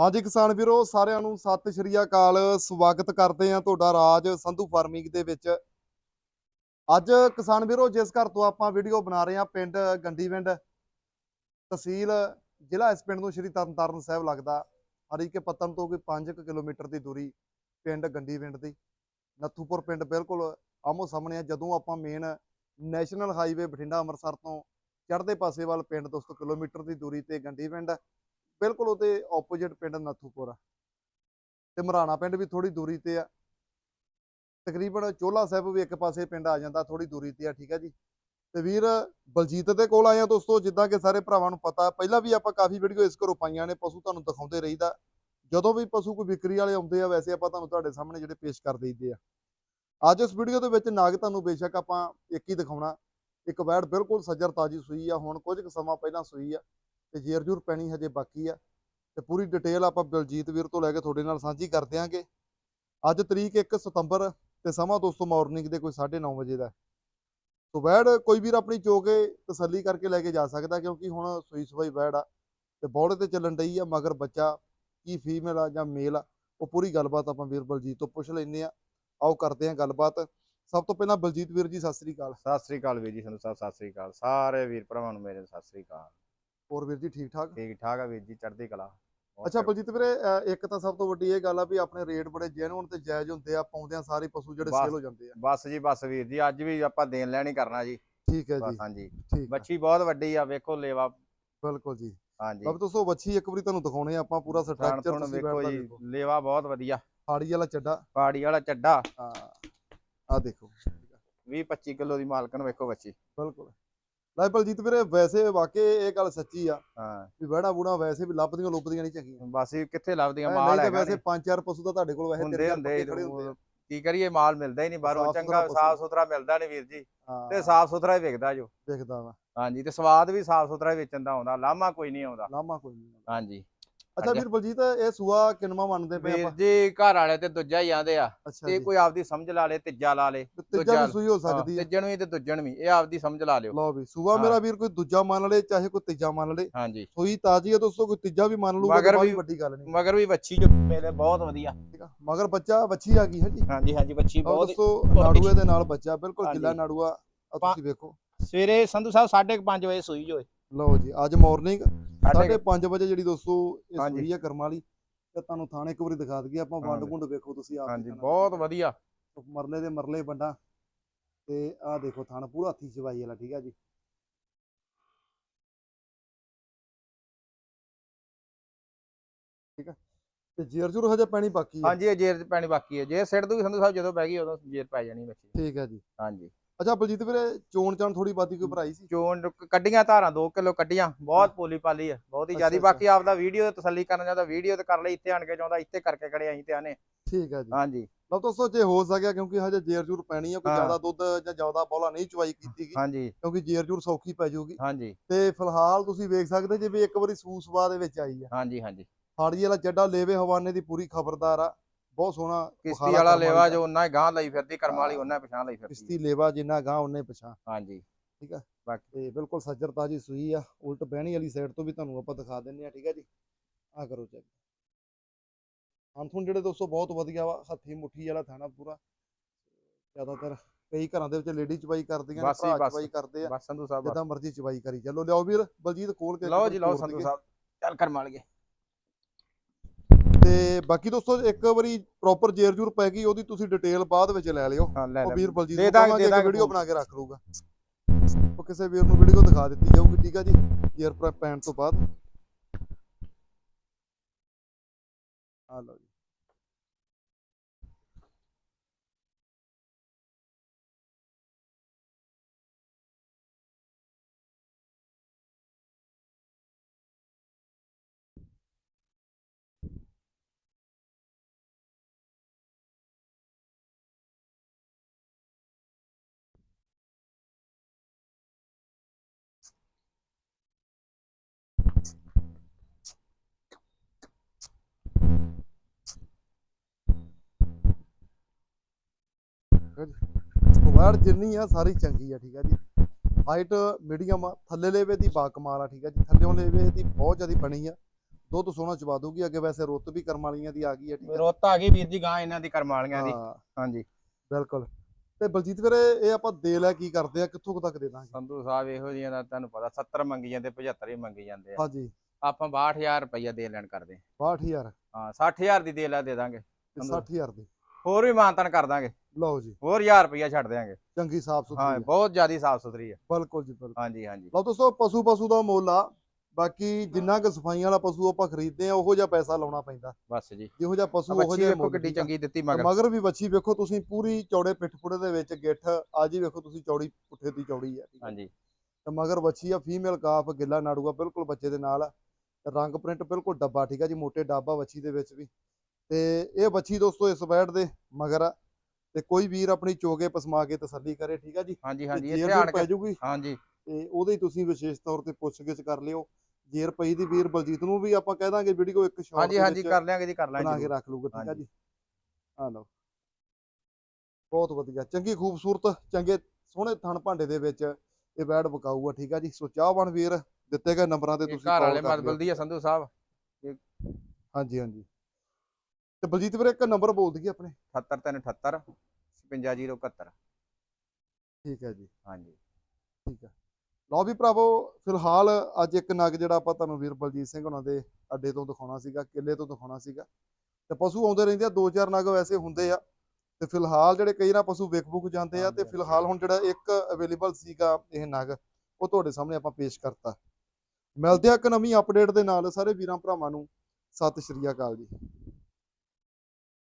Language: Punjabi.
ਹਾਂਜੀ ਕਿਸਾਨ ਵੀਰੋ, ਸਾਰਿਆਂ ਨੂੰ ਸਤਿ ਸ਼੍ਰੀ ਅਕਾਲ। ਸਵਾਗਤ ਕਰਦੇ ਹਾਂ ਤੁਹਾਡਾ ਰਾਜ ਸੰਧੂ ਫਾਰਮਿੰਗ ਦੇ ਵਿੱਚ। ਅੱਜ ਕਿਸਾਨ ਵੀਰੋ, ਜਿਸ ਘਰ ਤੋਂ ਆਪਾਂ ਵੀਡੀਓ ਬਣਾ ਰਹੇ ਹਾਂ, ਪਿੰਡ ਗੰਡੀਵਿੰਡ ਤਹਿਸੀਲ, ਜ਼ਿਲ੍ਹਾ ਇਸ ਪਿੰਡ ਨੂੰ ਸ਼੍ਰੀ ਤਰਨਤਾਰਨ ਸਾਹਿਬ ਲੱਗਦਾ। ਹਰੀਕੇ ਪੱਤਨ ਤੋਂ ਕੋਈ 5 ਕਿਲੋਮੀਟਰ ਦੀ ਦੂਰੀ ਪਿੰਡ ਗੰਡੀਵਿੰਡ ਦੀ। ਨੱਥੂਪੁਰ ਪਿੰਡ ਬਿਲਕੁਲ ਆਮੋ ਸਾਹਮਣੇ ਆ, ਜਦੋਂ ਆਪਾਂ main national highway Bathinda Amritsar ਤੋਂ ਚੜ੍ਹਦੇ ਪਾਸੇ ਵੱਲ ਪਿੰਡ 200 ਕਿਲੋਮੀਟਰ ਦੀ ਦੂਰੀ ਤੇ ਗੰਡੀਵਿੰਡ ਬਿਲਕੁਲ ਉਹਦੇ ਆਪੋਜ਼ਿਟ ਪਿੰਡ ਨੱਥੂਪੁਰ। ਤੇ ਮਰਾਣਾ ਪਿੰਡ ਵੀ ਥੋੜੀ ਦੂਰੀ ਤੇ ਆ। ਤਕਰੀਬਨ ਚੋਲਾ ਸਾਹਿਬ ਵੀ ਇੱਕ ਪਾਸੇ ਪਿੰਡ ਆ ਜਾਂਦਾ ਥੋੜੀ ਦੂਰੀ ਤੇ ਆ, ਠੀਕ ਆ ਜੀ। ਤੇ ਵੀਰ, ਬਲਜੀਤ ਦੇ ਕੋਲ ਆਏ ਆ ਦੋਸਤੋ, ਜਿੱਦਾਂ ਕਿ ਸਾਰੇ ਭਰਾਵਾਂ ਨੂੰ ਪਤਾ, ਪਹਿਲਾਂ ਵੀ ਆਪਾਂ ਕਾਫੀ ਵੀਡੀਓ ਇਸ ਘਰੋਂ ਪਾਈਆਂ ਨੇ, ਪਸ਼ੂ ਤੁਹਾਨੂੰ ਦਿਖਾਉਂਦੇ ਰਹੀਦਾ। ਜਦੋਂ ਵੀ ਪਸ਼ੂ ਕੋਈ ਵਿਕਰੀ ਵਾਲੇ ਆਉਂਦੇ ਆ, ਵੈਸੇ ਆਪਾਂ ਤੁਹਾਨੂੰ ਤੁਹਾਡੇ ਸਾਹਮਣੇ ਜਿਹੜੇ ਪੇਸ਼ ਕਰ ਦਈਦੇ ਆ। ਅੱਜ ਇਸ ਵੀਡੀਓ ਦੇ ਵਿੱਚ ਨਾਗ ਤੁਹਾਨੂੰ ਬੇਸ਼ੱਕ ਆਪਾਂ ਇੱਕ ਹੀ ਦਿਖਾਉਣਾ। ਇੱਕ ਵੈੜ ਬਿਲਕੁਲ ਸੱਜਰ ਤਾਜੀ ਸੂਈ ਆ, ਹੁਣ ਕੁਝ ਕੁ ਸਮਾਂ ਪਹਿਲਾਂ ਸੂਈ ਆ। ਤੇ ਜੇਰ ਜੂਰ ਪੈਣੀ ਹਜੇ ਬਾਕੀ ਆ। ਤੇ ਪੂਰੀ ਡਿਟੇਲ ਆਪਾਂ ਬਲਜੀਤ ਵੀਰ ਤੋਂ ਲੈ ਕੇ ਤੁਹਾਡੇ ਨਾਲ ਸਾਂਝੀ ਕਰ ਦਿਆਂਗੇ। ਅੱਜ ਤਰੀਕ 1 ਸਤੰਬਰ ਤੇ ਸਮਾਂ ਦੋਸਤੋ ਮਾਰਨਿੰਗ ਦੇ ਕੋਈ 9:30 ਵਜੇ ਦਾ ਸੋ ਵੈੜ ਕੋਈ ਵੀਰ ਆਪਣੀ ਚੋ ਕੇ ਤਸੱਲੀ ਕਰਕੇ ਲੈ ਕੇ ਜਾ ਸਕਦਾ ਕਿਉਂਕਿ ਹੁਣ ਸੂਈ ਸਵਾਈ ਵੈੜ ਆ ਤੇ ਬੌੜੇ ਤੇ ਚੱਲਣ ਡਈ ਆ ਮਗਰ ਬੱਚਾ ਕੀ ਫੀਮੇਲ ਆ ਜਾਂ ਮੇਲ ਆ, ਉਹ ਪੂਰੀ ਗੱਲਬਾਤ ਆਪਾਂ ਵੀਰ ਬਲਜੀਤ ਤੋਂ ਪੁੱਛ ਲੈਂਦੇ ਆ। ਆਓ ਕਰਦੇ ਆ ਗੱਲਬਾਤ। ਸਭ ਤੋਂ ਪਹਿਲਾਂ ਬਲਜੀਤ ਵੀਰ ਜੀ, ਸਤਿ ਸ੍ਰੀ ਅਕਾਲ। ਸਤਿ ਸ੍ਰੀ ਅਕਾਲ ਵੀਰ ਜੀ ਸੰਧੂ ਸਾਹਿਬ ਸਤਿ ਸ੍ਰੀ ਅਕਾਲ। ਸਾਰੇ ਵੀਰ ਭਰਾਵਾਂ ਨੂੰ ਮੇਰੇ ਸਤਿ ਸ੍ਰੀ ਅਕਾਲ। ਹੋਰ ਵੀਰ ਜੀ ਠੀਕ ਠਾਕ ਠੀਕ ਠਾਕ ਆ ਵੀਰ ਜੀ ਚੜ੍ਹਦੀ ਕਲਾ। ਅੱਛਾ ਬਲਜੀਤ ਵੀਰੇ ਇੱਕ ਤਾਂ ਸਭ ਤੋਂ ਵੱਡੀ ਇਹ ਗੱਲ ਆ ਵੀ ਆਪਣੇ ਰੇਟ ਬੜੇ ਜੈਨੂਨ ਤੇ ਜਾਇਜ਼ ਹੁੰਦੇ ਆ ਪਾਉਂਦੇ ਆ ਸਾਰੇ ਪਸ਼ੂ ਜਿਹੜੇ। ਸੇਲ ਹੋ ਜਾਂਦੇ ਆ। ਬਸ ਜੀ ਬਸ ਵੀਰ ਜੀ ਅੱਜ ਵੀ ਆਪਾਂ ਦੇਣ ਲੈਣ ਹੀ ਕਰਨਾ ਜੀ। ਠੀਕ ਹੈ ਜੀ। ਹਾਂਜੀ। ਬੱਚੀ ਬਹੁਤ ਵੱਡੀ ਆ ਵੇਖੋ ਲੇਵਾ। ਬਿਲਕੁਲ ਜੀ। ਹਾਂਜੀ। ਬਾਬੇ ਦੋਸਤੋ ਵੱਛੀ ਇੱਕ ਵਾਰੀ ਤੁਹਾਨੂੰ ਦਿਖਾਉਣੇ ਆ ਆਪਾਂ ਪੂਰਾ ਸਟਰਕਚਰ ਤੁਸੀਂ ਵੇਖੋ ਜੀ ਲੇਵਾ ਬਹੁਤ ਵਧੀਆ। ਹਾੜੀ ਵਾਲਾ ਚੱਡਾ। ਪਾੜੀ ਵਾਲਾ ਚੱਡਾ। ਆ ਆ ਦੇਖੋ। 20 25 ਕਿਲੋ ਦੀ ਮਾਲਕਨ ਵੇਖੋ ਬੱਚੀ ਬਿਲਕੁਲ। ਲੈ ਬਲਜੀਤ ਵੀਰੇ ਵੈਸੇ ਵਾਕਈ ਇਹ ਗੱਲ ਸੱਚੀ ਆ ਹਾਂ। ਵੀ ਵੜਾ ਬੂੜਾ ਵੈਸੇ ਵੀ ਲੱਭਦੀਆਂ ਲੁੱਭਦੀਆਂ ਨਹੀਂ ਚੰਗੀਆਂ। ਬਸ ਇਹ ਕਿੱਥੇ ਲੱਭਦੀਆਂ ਮਾਲ ਹੈਗਾ ਵੈਸੇ। ਪੰਜ ਚਾਰ ਪਸ਼ੂ ਤਾਂ ਤੁਹਾਡੇ ਕੋਲ ਵੈਸੇ ਹੁੰਦੇ ਹੁੰਦੇ ਕੀ ਕਰੀਏ ਮਾਲ ਮਿਲਦਾ ਹੀ ਨਹੀਂ ਬਾਹਰੋਂ ਚੰਗਾ ਸਾਫ਼ ਸੁਥਰਾ ਮਿਲਦਾ ਨਹੀਂ ਵੀਰ ਜੀ। ਤੇ ਸਾਫ਼ ਸੁਥਰਾ ਹੀ ਵਿਕਦਾ ਜੋ। ਦੇਖਦਾ ਵਾ। ਹਾਂਜੀ ਤੇ ਸਵਾਦ ਵੀ ਸਾਫ਼ ਸੁਥਰਾ ਹੀ ਵੇਚਣ ਦਾ ਆਉਂਦਾ ਲਾਮਾ ਕੋਈ ਨਹੀਂ ਆਉਂਦਾ। ਲਾਮਾ ਕੋਈ ਨਹੀਂ ਹਾਂਜੀ। ਅੱਛਾ ਵੀਰ ਬਲਜੀਤ ਇਹ ਸੂਆ ਕਿੰਨਵਾ ਮੰਨਦੇ ਪਏ ਵੀਰ ਆਪਾਂ? ਜੀ ਘਰ ਵਾਲੇ ਤੇ ਦੂਜਾ ਹੀ ਆਂਦੇ ਆ। ਅੱਛਾ ਤੇ ਜੀ। ਕੋਈ ਆਪਦੀ ਸਮਝ ਲਾ ਲੇ ਤੀਜਾ ਲਾ ਲੇ ਤੀਜਾ ਦੂਜਾ ਵੀ ਸੂਈ ਹੋ ਸਕਦੀ ਹੈ ਤੀਜਣ ਵੀ ਤੇ ਦੂਜਣ ਵੀ ਇਹ ਆਪਦੀ ਸਮਝ ਲਾ ਲਿਓ। ਲਓ ਵੀ ਸੂਆ। ਮੇਰਾ ਵੀਰ ਕੋਈ ਦੂਜਾ ਮੰਨ ਲਏ ਚਾਹੇ ਕੋਈ ਤੀਜਾ ਮੰਨ ਲਏ ਹਾਂਜੀ। ਸੂਈ ਤਾਜੀ ਹੈ ਦੋਸਤੋ ਕੋਈ ਤੀਜਾ ਵੀ ਮੰਨ ਲੂਗਾ ਮਗਰ ਵੀ- ਵੱਡੀ ਗੱਲ ਨਹੀਂ। ਮਗਰ ਵੀ ਵੱਛੀ ਜੋ ਮੇਰੇ ਬਹੁਤ ਵਧੀਆ। ਠੀਕ ਆ ਮਗਰ ਬੱਚਾ ਵੱਛੀ ਆ ਗਈ ਹੈ ਜੀ। ਹਾਂਜੀ ਹਾਂਜੀ ਵੱਛੀ ਬਹੁਤ ਦੋਸਤੋ ਨਾੜੂਏ ਦੇ ਨਾਲ ਬੱਚਾ ਬਿਲਕੁਲ। ਗਿੱਲਾ ਨਾੜੂਆ ਤੁਸੀਂ ਵੇਖੋ। ਸਵੇਰੇ ਸੰਧੂ ਸਾਹਿਬ 5:30 ਵਜੇ ਸੂਈ ਜੋ ਲਓ ਜੀ ਅੱਜ ਮਾਰਨਿੰਗ 5:30 ਵਜੇ ਜਿਹੜੀ ਦੋਸਤੋ ਇਹ। ਸੂਈ ਹੈ ਕਰਮ ਵਾਲੀ ਤੇ ਤੁਹਾਨੂੰ ਥਾਣੇ ਇੱਕ ਵਾਰੀ ਦਿਖਾ ਦਈਏ ਆਪਾਂ ਵੰਡ। ਗੁੰਡ ਵੇਖੋ ਤੁਸੀਂ ਆਪ ਹਾਂਜੀ। ਬਹੁਤ ਵਧੀਆ। ਮਰਲੇ ਦੇ ਮਰਲੇ ਬੰਡਾ ਤੇ ਆਹ ਦੇਖੋ ਥਾਣ ਪੂਰਾ ਹੱਥੀ ਚਵਾਈ ਵਾਲਾ ਠੀਕ ਆ ਜੀ। ਠੀਕ ਆ। ਤੇ ਜੇਰ ਜੁਰ ਹਜੇ ਪੈਣੀ ਬਾਕੀ ਹੈ ਹਾਂਜੀ ਇਹ ਜੇਰ ਚ ਪੈਣੀ ਬਾਕੀ ਹੈ ਜੇ ਸਿੱਟ ਦੂਗੀ ਸੰਧੂ ਸਾਹਿਬ ਜਦੋਂ ਪੈ ਗਈ ਉਦੋਂ ਜੇਰ ਪੈ ਜਾਣੀ ਵੱਛੀ ਠੀਕ ਹੈ ਜੀ। ਹਾਂਜੀ। ਅੱਛਾ ਬਲਜੀਤ ਵੀਰੇ ਚੋਣ ਚਾਣ ਥੋੜੀ ਬਾਤੀ ਕੋਈ ਭਰਾਈ ਸੀ? ਚੋਣ ਕੱਢੀਆਂ ਧਾਰਾਂ 2 ਕਿਲੋ ਕੱਢੀਆਂ ਬਹੁਤ ਪੋਲੀ ਪਾਲੀ ਹੈ ਬਹੁਤ ਹੀ ਜ਼ਿਆਦੀ। ਬਾਕੀ ਆਪਦਾ ਵੀਡੀਓ ਤਸੱਲੀ ਕਰਨ ਜਾਂਦਾ ਵੀਡੀਓ ਤੇ ਕਰ ਲਈ ਇੱਥੇ ਆਣ ਕੇ ਚਾਹੁੰਦਾ ਇੱਥੇ ਕਰਕੇ ਖੜੇ ਅਸੀਂ ਤੇ ਆਨੇ ਠੀਕ ਹੈ ਜੀ। ਹਾਂਜੀ। ਲਓ ਦੋਸਤੋ ਜੇ ਹੋ ਸਕਿਆ ਕਿਉਂਕਿ ਹਜੇ ਜੇਰ ਜੁਰ ਪੈਣੀ ਆ ਕੋਈ। ਜ਼ਿਆਦਾ ਦੁੱਧ ਜਾਂ ਜ਼ਿਆਦਾ ਬੋਲਾ ਨਹੀਂ ਚਵਾਈ ਕੀਤੀ ਗਈ ਹਾਂਜੀ। ਕਿਉਂਕਿ ਜੇਰ ਜੁਰ ਸੌਖੀ ਪੈ ਜਾਊਗੀ ਹਾਂਜੀ। ਤੇ ਫਿਲਹਾਲ ਤੁਸੀਂ ਵੇਖ ਸਕਦੇ ਜੇ ਵੀ ਇੱਕ ਵਾਰੀ ਸੂ ਸਵਾ ਦੇ ਵਿੱਚ ਆਈ ਆ। ਹਾਂਜੀ ਹਾਂਜੀ। ਹਾੜੀ ਵਾਲਾ ਜੱਡਾ ਲੇਵੇ ਹਵਾਨੇ ਦੀ ਪੂਰੀ ਖਬਰਦਾਰ ਆ। ਬਹੁਤ ਸੋਹਣਾ ਕਿਸ਼ਤੀ ਵਾਲਾ ਲੇਵਾ ਜੋ ਉਹਨਾਂ ਹੀ ਗਾਂ ਲਈ ਫਿਰਦੀ ਕਰਮ ਵਾਲੀ। ਉਹਨਾਂ ਪਛਾਣ ਲਈ ਫਿਰਦੀ ਕਿਸ਼ਤੀ ਲੇਵਾ ਜਿੰਨਾ ਗਾਂ ਉਹਨੇ ਪਛਾਂ ਹਾਂਜੀ। ਤੇ ਬਿਲਕੁਲ ਸੱਜਰ ਤਾਜੀ ਸੂਈ ਆ ਉਲਟ ਬਹਿਣੀ ਵਾਲੀ ਸਾਈਡ ਤੋਂ ਵੀ ਤੁਹਾਨੂੰ ਆਪਾਂ ਦਿਖਾ ਦਿੰਨੇ ਆ ਠੀਕ ਆ ਜੀ? ਆ ਕਰੋ ਚੈੱਕ ਹੰਥੁਣ ਜਿਹੜੇ ਦੋਸਤੋ ਬਹੁਤ ਵਧੀਆ ਵਾ ਹੱਥੀ ਮੁੱਠੀ ਵਾਲਾ ਥਾਣਾ ਪੂਰਾ। ਜ਼ਿਆਦਾਤਰ ਕਈ ਘਰਾਂ ਦੇ ਵਿੱਚ ਲੇਡੀ ਚਵਾਈ ਕਰਦੀਆਂ ਨੇ ਜੀ, ਭਰਾ। ਚਵਾਈ ਕਰਦੇ ਆ। ਜਿੱਦਾਂ ਮਰਜ਼ੀ ਚਵਾਈ ਕਰੀ ਚੱਲੋ ਲਿਆਓ ਵੀਰ ਬਲਜੀਤ ਖੋਲ ਕੇ ਲਓ ਜੀ ਲਓ ਸੰਧੂ। ਸਾਹਿਬ ਚੱਲ ਕਰਮ ਵਾਲੀਏ। ਤੇ ਬਾਕੀ ਦੋਸਤੋ ਇੱਕ ਵਾਰੀ ਪ੍ਰੋਪਰ ਜੇਰ ਜੂਰ ਪੈ ਗਈ ਉਹਦੀ ਤੁਸੀਂ ਡਿਟੇਲ ਬਾਅਦ ਵਿੱਚ ਲੈ ਲਿਓ। ਹਾਂ ਲੈ ਉਹ ਵੀਰ ਬਲਜੀਤ ਦੇ ਨੂੰ ਦਾਂਗੇ, ਕਹਾਂਗੇ ਦੇ ਦਾਂਗੇ ਵੀਡੀਓ। ਬਣਾ ਕੇ ਰੱਖ ਲਊਗਾ। ਉਹ ਕਿਸੇ ਵੀਰ ਨੂੰ ਵੀਡੀਓ ਦਿਖਾ ਦਿੱਤੀ ਜਾਊਗੀ ਠੀਕ ਆ ਜੀ? ਜੇਰ ਪੈਣ ਤੋਂ ਬਾਅਦ। ਆ ਲਓ ਜੀ। ਵਾਰ ਜਿੰਨੀ ਆ ਸਾਰੀ ਚੰਗੀ ਆ ਠੀਕ ਆ ਜੀ। ਹਾਈਟ ਮੀਡੀਅਮ ਆ ਥੱਲੇ ਲੇਵੇ ਦੀ ਬਾ ਕਮਾਲ ਆ ਠੀਕ ਆ ਜੀ। ਥੱਲੇੋਂ ਲੇਵੇ ਦੀ ਬਹੁਤ ਜ਼ਿਆਦਾ ਬਣੀ ਆ। ਦੁੱਧ ਸੋਨਾ ਚਵਾ ਦੂਗੀ ਅੱਗੇ ਵੈਸੇ ਰੁੱਤ ਵੀ ਕਰਮ ਵਾਲੀਆਂ ਦੀ ਆ ਗਈ ਹੈ ਠੀਕ ਹੈ ਰੁੱਤ ਆ ਗਈ ਵੀਰ ਜੀ ਗਾਂ ਇਹਨਾਂ ਦੀ ਕਰਮਾਲੀਆਂ ਦੀ। ਹਾਂਜੀ। ਬਿਲਕੁਲ। ਤੇ ਬਲਜੀਤ ਵੀਰੇ ਇਹ ਆਪਾਂ ਦੇ ਲੈ ਕੀ ਕਰਦੇ ਆ ਕਿੱਥੋਂ ਤੱਕ ਦੇ ਦਾਂਗੇ? ਸੰਧੂ ਸਾਹਿਬ ਇਹੋ ਜਿਹੀਆਂ ਦਾ ਤੁਹਾਨੂੰ ਪਤਾ 70 ਮੰਗੀ ਜਾਂਦੇ 75 ਹੀ ਮੰਗੀ ਜਾਂਦੇ ਆ। ਹਾਂਜੀ। ਆਪਾਂ 62000 ਰੁਪਈਆ ਦੇ ਲੈਣ ਕਰਦੇ 62000 ਹਾਂ 60000 ਦੀ ਦੇ ਲੈ ਦੇ ਦਾਂਗੇ। ਤੇ ਸੰਧੂ। 60000 ਦੇ। ਹੋਰ ਵੀ ਮਾਨਤਨ ਕਰ ਦਾਂਗੇ। ਲਓ ਜੀ। ਹੋਰ 1000 ਰੁਪਈਆ ਛੱਡ ਦਿਆਂਗੇ। ਚੰਗੀ ਸਾਫ਼ ਹਾਂ ਸੁਥਰੀ ਬਹੁਤ ਜ਼ਿਆਦੀ ਸਾਫ਼ ਸੁਥਰੀ ਹੈ ਬਿਲਕੁਲ ਜੀ ਬਿਲਕੁਲ। ਹਾਂਜੀ ਹਾਂਜੀ। ਲਓ ਦੋਸਤੋ ਪਸ਼ੂ ਪਸ਼ੂ ਦਾ ਮੁੱਲ ਆ। ਬਾਕੀ ਜਿੰਨਾ ਕੁ ਸਫਾਈਆਂ ਵਾਲਾ ਪਸ਼ੂ ਆਪਾਂ ਖਰੀਦਦੇ ਆ ਉਹੋ ਜਿਹਾ ਪੈਸਾ ਲਾਉਣਾ ਪੈਂਦਾ। ਬਸ ਜੀ। ਜਿਹੋ ਜਿਹਾ ਪਸ਼ੂ ਉਹੋ ਜਿਹਾ ਮੁੱਲ ਕਿੱਡੀ। ਚੰਗੀ ਦਿੱਤੀ ਮਗਰ। ਮਗਰ ਵੀ ਬੱਚੀ ਵੇਖੋ ਤੁਸੀਂ ਪੂਰੀ ਚੌੜੇ ਪਿੱਠਪੁੜੇ ਦੇ ਵਿੱਚ ਗਿੱਠ ਅੱਜ ਹੀ ਵੇਖੋ ਤੁਸੀਂ ਚੌੜੀ ਪੁੱਠੇ ਦੀ ਚੌੜੀ ਆ। ਹਾਂਜੀ। ਤੇ ਮਗਰ ਬੱਚੀ ਆ ਫੀਮੇਲ ਕਾਫ ਗਿੱਲਾ ਨਾੜੂਆ ਬਿਲਕੁਲ ਬੱਚੇ ਦੇ ਨਾਲ। ਰੰਗ ਪ੍ਰਿੰਟ ਬਿਲਕੁਲ ਡੱਬਾ ਠੀਕ ਆ ਜੀ ਮੋਟੇ ਡੱਬਾ ਬੱਚੀ ਦੇ ਵਿੱਚ ਵੀ। ਤੇ ਇਹ ਬੱਚੀ ਦੋਸਤੋ ਇਸ ਬੈਡ ਦੇ ਮਗਰ ਆ। ਤੇ ਕੋਈ ਵੀਰ ਆਪਣੀ ਚੋਗੇ ਪਸਮਾ ਕੇ ਤਸੱਲੀ ਕਰੇ ਠੀਕ ਆ ਜੀ? ਹਾਂਜੀ ਹਾਂਜੀ ਇੱਥੇ ਆਣ ਪੈ ਕੇ ਜੂਗੀ। ਹਾਂਜੀ। ਤੇ ਉਹਦੇ ਹੀ ਤੁਸੀਂ ਵਿਸ਼ੇਸ਼ ਤੌਰ ਤੇ ਪੁੱਛਗਿੱਛ ਕਰ ਲਿਓ। ਜੇਰ ਪਈ ਦੀ ਵੀਰ ਬਲਜੀਤ ਨੂੰ ਵੀ ਆਪਾਂ ਕਹਿ ਦਾਂਗੇ ਵੀਡੀਓ ਇੱਕ ਸ਼ਾਰਟ ਹਾਂਜੀ ਹਾਂਜੀ ਕਰ ਲਿਆਂਗੇ ਜੀ ਕਰ ਬਣਾ ਲਾਂਗੇ ਕੇ। ਰੱਖ ਲੂਗਾ ਠੀਕ ਆ। ਜੀ? ਆ ਲਓ। ਬਹੁਤ ਵਧੀਆ ਚੰਗੀ ਖੂਬਸੂਰਤ ਚੰਗੇ ਸੋਹਣੇ ਥਣ ਭਾਂਡੇ ਦੇ ਵਿੱਚ ਇਹ ਬੈਡ ਵਿਕਾਊ ਆ ਠੀਕ ਆ ਜੀ? ਸੋ ਚਾਹਵਾਨ ਵੀਰ ਦਿੱਤੇ ਗਏ ਨੰਬਰਾਂ ਤੇ ਤੁਸੀਂ ਵਾਲੇ ਕਰ ਲਿਓ। ਮਦਬਲ ਦੀ ਆ ਸੰਧੂ ਸਾਹਿਬ। ਹਾਂਜੀ ਹਾਂਜੀ। ਤੇ ਬਲਜੀਤ ਵੀਰੇ ਇੱਕ ਨੰਬਰ ਬੋਲ ਦਈਏ ਆਪਣੇ। 78378 55071 ਠੀਕ ਹੈ ਜੀ। ਹਾਂਜੀ। ਠੀਕ ਹੈ। ਲਓ ਵੀ ਭਰਾਵੋ ਫਿਲਹਾਲ ਅੱਜ ਇੱਕ ਨਗ ਜਿਹੜਾ ਆਪਾਂ ਤੁਹਾਨੂੰ ਵੀਰ ਬਲਜੀਤ ਸਿੰਘ ਉਹਨਾਂ ਦੇ ਅੱਡੇ ਤੋਂ ਦਿਖਾਉਣਾ ਸੀਗਾ ਕਿੱਲੇ ਤੋਂ ਦਿਖਾਉਣਾ ਸੀਗਾ। ਤੇ ਪਸ਼ੂ ਆਉਂਦੇ ਰਹਿੰਦੇ ਆ ਦੋ ਚਾਰ ਨਗ ਵੈਸੇ ਹੁੰਦੇ ਆ। ਤੇ ਫਿਲਹਾਲ ਜਿਹੜੇ ਕਈ ਨਾ ਪਸ਼ੂ ਵਿਕ ਬੁਕ ਜਾਂਦੇ ਆ ਤੇ ਫਿਲਹਾਲ ਹੁਣ ਜਿਹੜਾ ਇੱਕ ਅਵੇਲੇਬਲ ਸੀਗਾ ਇਹ ਨਗ ਉਹ ਤੁਹਾਡੇ ਸਾਹਮਣੇ ਆਪਾਂ ਪੇਸ਼ ਕਰਤਾ। ਮਿਲਦੇ ਆ ਇੱਕ ਨਵੀਂ ਅਪਡੇਟ ਦੇ ਨਾਲ ਸਾਰੇ ਵੀਰਾਂ ਭਰਾਵਾਂ ਨੂੰ। ਸਤਿ ਸ਼੍ਰੀ ਅਕਾਲ ਜੀ।